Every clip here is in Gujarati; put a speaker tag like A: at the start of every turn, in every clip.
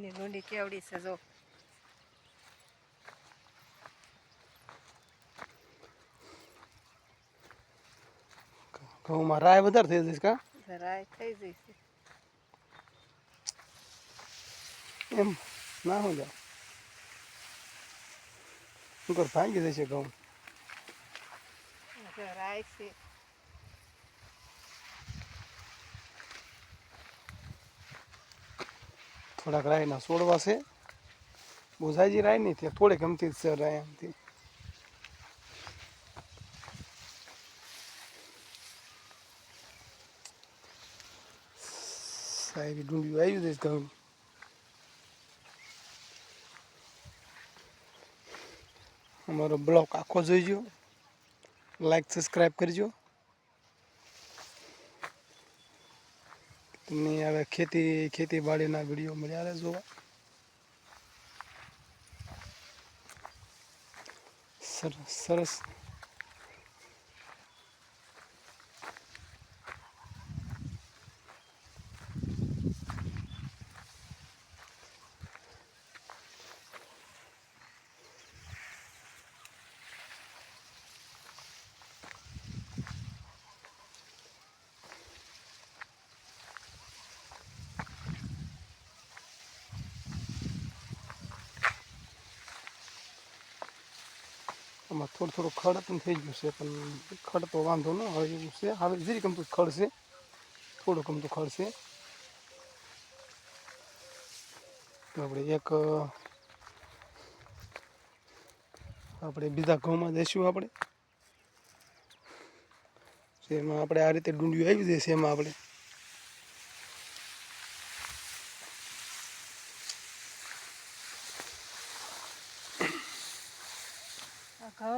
A: ઘઉંની ડુંડી કેવડી છે જો.
B: ઘઉંમાં રાય વધારે થઈ જઈશ કા?
A: રાય થઈ જઈશ.
B: એમ ના હું જાઉં. કર ભાંગી જશે ઘઉં?
A: રાય છે.
B: થોડાક રાયના છોડવા છે. બોઝાજી રાય નહીં ત્યાં થોડીક ગમતી જ છે રાય એમથી. સારી ડુંગળી આવી જઈશ ઘઉં. અમારો બ્લોગ આખો જોઈજો લાઈક સબસ્ક્રાઈબ કરજો. તમને હવે ખેતી ખેતીવાડીના વીડિયો મળ્યા રહે જોવા સરસ સરસ. આમાં થોડું થોડું ખડ પણ થઈ ગયું છે, પણ ખડ તો વાંધો ન આવે એવું છે. હવે જીરી ગમતું ખડ છે, થોડું ગમતું ખડ છે. આપણે એક, આપણે બીજા ઘઉંમાં જઈશું આપણે. જેમાં આપણે આ રીતે ડુંડિયું આવી જશે એમાં આપણે.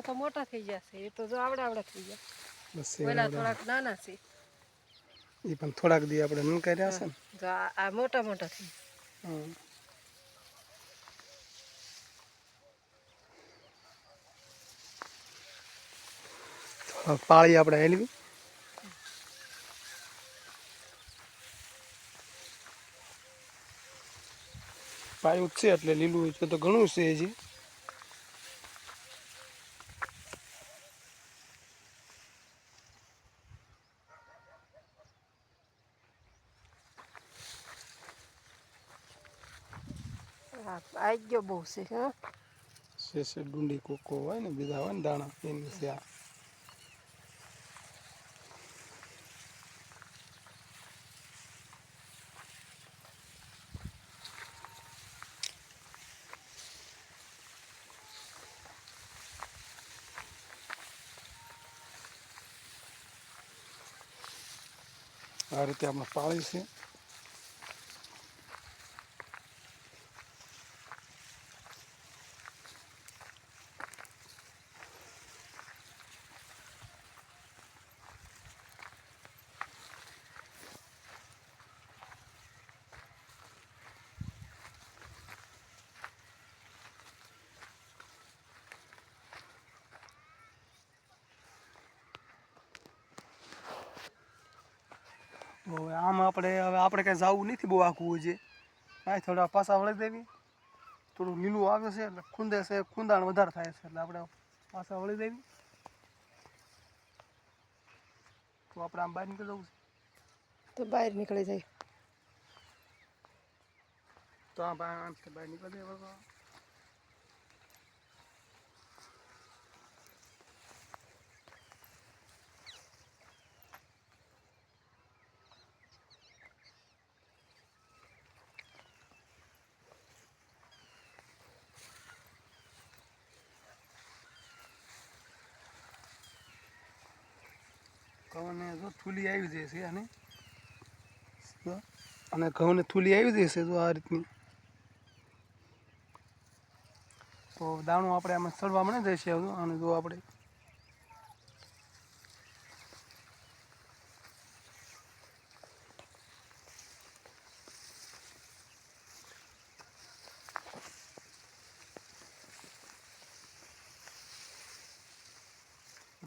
A: આ તો મોટા થઈ જશે. એ તો જો આવડા આવડા થઈ ગયા.
B: બસ
A: પેલા થોડાક નાના છે.
B: એ પણ થોડાક દી આપણે નનકાઈ કર્યા છે ને?
A: જો આ મોટા મોટા થઈ
B: હમ. પાળી આપણે હેલવી. પાયું છે એટલે લીલું છે તો ઘણું છે હજી.
A: આ આઈ ગયો બહુ છે હા
B: છે છે ડુંડી કોકો હોય ને બીજા હોય ને દાણા એની છે આ આ રીતે આપણે પાળી છે તો હવે આમ આપણે હવે આપણે કાંઈ જવું નથી બહુ આખું છે કાંઈ થોડા પાછા વળી દેવી. થોડું લીલું આવે છે એટલે ખૂંદે છે ખૂંદાણ વધારે થાય છે એટલે આપણે પાછા વળી દેવી. તો આપણે આમ બહાર નીકળી જવું છે.
A: તો બહાર નીકળી જાય
B: તો આ બહાર બહાર નીકળી જાય ઘઉંને જો થૂલી આવી જશે અને જો, અને ઘઉંને થૂલી આવી જશે જો આ રીતની. તો દાણું આપણે આમાં સળવા મળે જશે અને જો આપણે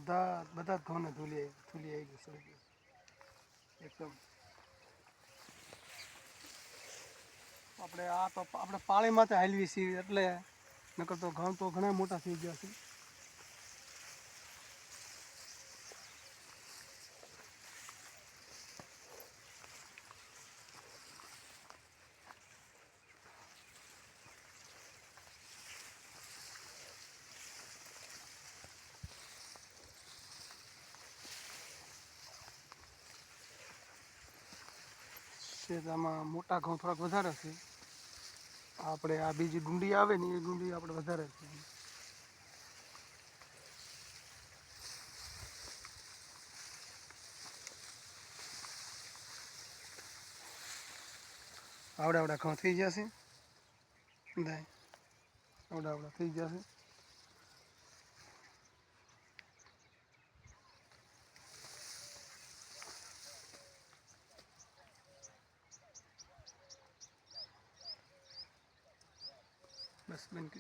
B: બધા બધા ઘઉંને ધૂલી થૂલી આવી ગઈ એકદમ. આપણે આ તો આપણે પાળીમાં તો હાલવી છીએ એટલે નકર તો ઘઉં તો ઘણા મોટા થઈ ગયા છે. છે આમાં મોટા ઘઉં થોડાક વધારે છે. આપણે આ બીજી ગુંડી આવે ને એ ગુંડી આપણે વધારે છે. આવડા આવડા ઘઉં થઈ જશે. બધા આવડા આવડા થઈ જશે. बस बन के